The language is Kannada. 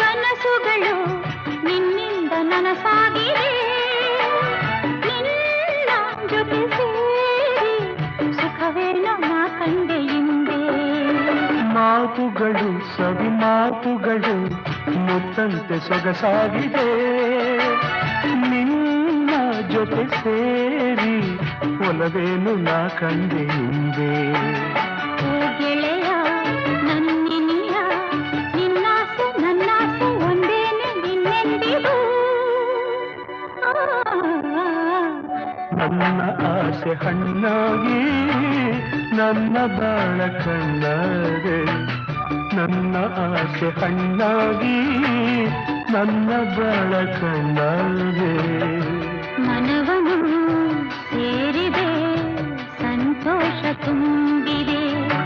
ಕನಸುಗಳು ನಿನ್ನಿಂದ ನನಸಾಗಿದೆ ನಿನ್ನ ಜೊತೆ ಸೇರಿ ಸವಿ ಮಾತುಗಳು ಮುತ್ತಂತೆ ಸೊಗಸಾಗಿದೆ. ನಿನ್ನ ಜೊತೆ ಸೇರಿ ಒಲವೇನು ನಾ ಕಂಡೆ ಹಿಂದೆ ನನ್ನ ಆಸೆ ಹಣ್ಣಾಗಿ ನನ್ನ ಬಾಳ ಕಣ್ಣಾಗೆ ನನ್ನ ಆಸೆ ಹಣ್ಣಾಗಿ ನನ್ನ ಬಾಳ ಕಣ್ಣಾದೆ.